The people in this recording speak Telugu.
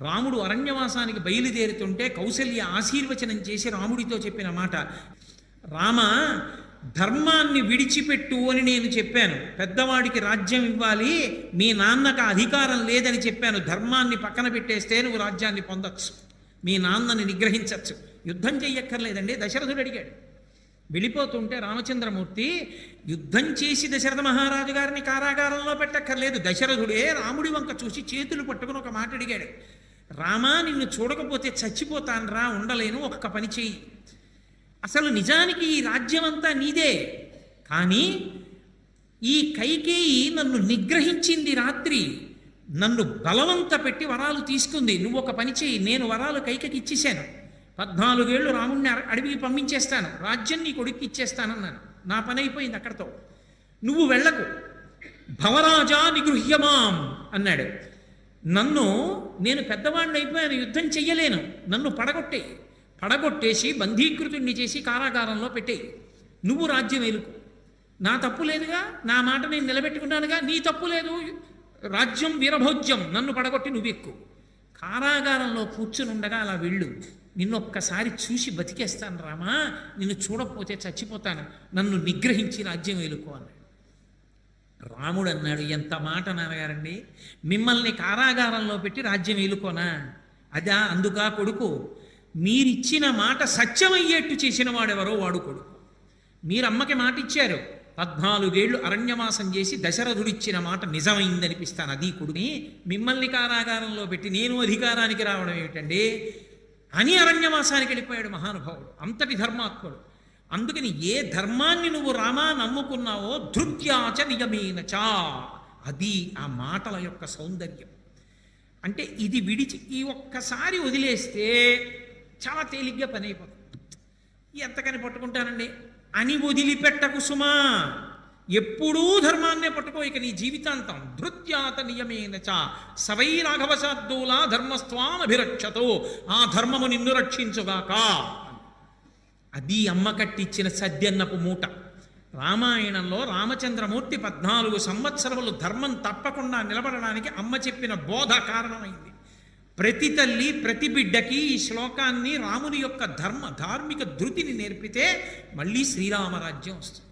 రాముడు అరణ్యవాసానికి బయలుదేరుతుంటే కౌసల్య ఆశీర్వచనం చేసి రాముడితో చెప్పిన మాట రామ ధర్మాన్ని విడిచిపెట్టు అని నేను చెప్పాను. పెద్దవాడికి రాజ్యం ఇవ్వాలి. మీ నాన్నకు అధికారం లేదని చెప్పాను. ధర్మాన్ని పక్కన పెట్టేస్తే నువ్వు రాజ్యాన్ని పొందొచ్చు. మీ నాన్నని నిగ్రహించవచ్చు యుద్ధం చెయ్యక్కర్లేదండి దశరథుడు అడిగాడు. వెళ్ళిపోతుంటే రామచంద్రమూర్తి యుద్ధం చేసి దశరథ మహారాజు గారిని కారాగారంలో పెట్టక్కర్లేదు. దశరథుడే రాముడి వంక చూసి చేతులు పట్టుకుని ఒక మాట అడిగాడు. రామా నిన్ను చూడకపోతే చచ్చిపోతాను రా ఉండలేను ఒక్క పని చెయ్యి. అసలు నిజానికి ఈ రాజ్యం అంతా నీదే. కానీ ఈ కైకేయి నన్ను నిగ్రహించింది రాత్రి. నన్ను బలవంత పెట్టి వరాలు తీసుకుంది. నువ్వు ఒక పని చేయి నేను వరాలు కైకకి ఇచ్చేశాను. పద్నాలుగేళ్ళు రాముణ్ణి అడవికి పంపించేస్తాను. రాజ్యం నీ కొడుక్కి ఇచ్చేస్తానన్నాను. నా పని అయిపోయింది అక్కడతో. నువ్వు వెళ్ళకు. భవరాజా నిగృహ్యమాం అన్నాడు. నన్ను నేను పెద్దవాడిని అయిపోయాను యుద్ధం చెయ్యలేను. నన్ను పడగొట్టే. పడగొట్టేసి బంధీకృతుణ్ణి చేసి కారాగారంలో పెట్టేయి నువ్వు రాజ్యం ఏలుకు నా తప్పు లేదుగా? నా మాట నేను నిలబెట్టుకున్నానుగా? నీ తప్పు లేదు. రాజ్యం వీరభోజ్యం. నన్ను పడగొట్టి నువ్వు ఎక్కు కారాగారంలో కూర్చుని ఉండగా అలా వెళ్ళు. నిన్నొక్కసారి చూసి బతికేస్తాను రామా. నిన్ను చూడకపోతే చచ్చిపోతాను. నన్ను నిగ్రహించి రాజ్యం వేలుకో అన్నాడు. రాముడు అన్నాడు ఎంత మాట నాన్నగారండి? మిమ్మల్ని కారాగారంలో పెట్టి రాజ్యం ఏలుకోనా? అదా అందుకా కొడుకు మీరిచ్చిన మాట సత్యమయ్యేట్టు చేసిన వాడెవరో వాడు కొడుకు. మీరు అమ్మకి మాట ఇచ్చారు పద్నాలుగేళ్ళు అరణ్యవాసం చేసి దశరథుడిచ్చిన మాట నిజమైందనిపిస్తాను. అది కొడుకుని మిమ్మల్ని కారాగారంలో పెట్టి నేను అధికారానికి రావడం ఏమిటండి? అని అరణ్యవాసానికి వెళ్ళిపోయాడు మహానుభావుడు అంతటి ధర్మాత్ముడు. అందుకని ఏ ధర్మాన్ని నువ్వు రామా నమ్ముకున్నావో ధృత్యాచ నియమేనచా. అది ఆ మాటల యొక్క సౌందర్యం. అంటే ఇది విడిచి ఈ ఒక్కసారి వదిలేస్తే చాలా తేలిగ్గా పని అయిపోతుంది ఎంతకని పట్టుకుంటానండి? అని వదిలిపెట్టకు సుమా. ఎప్పుడూ ధర్మాన్నే పట్టుకో ఇక నీ జీవితాంతం ధృత్యాత నియమేన చ సవై రాఘవశాద్దులా ధర్మస్వామభిరక్షతో ఆ ధర్మము నిన్ను రక్షించుగాక. అది అమ్మ కట్టిచ్చిన సద్యన్నపు మూట. రామాయణంలో రామచంద్రమూర్తి పద్నాలుగు సంవత్సరములు ధర్మం తప్పకుండా నిలబడడానికి అమ్మ చెప్పిన బోధ కారణమైంది. ప్రతి తల్లి ప్రతి బిడ్డకి ఈ శ్లోకాన్ని రాముని యొక్క ధర్మ ధార్మిక ధృతిని నేర్పితే మళ్ళీ శ్రీరామరాజ్యం వస్తుంది.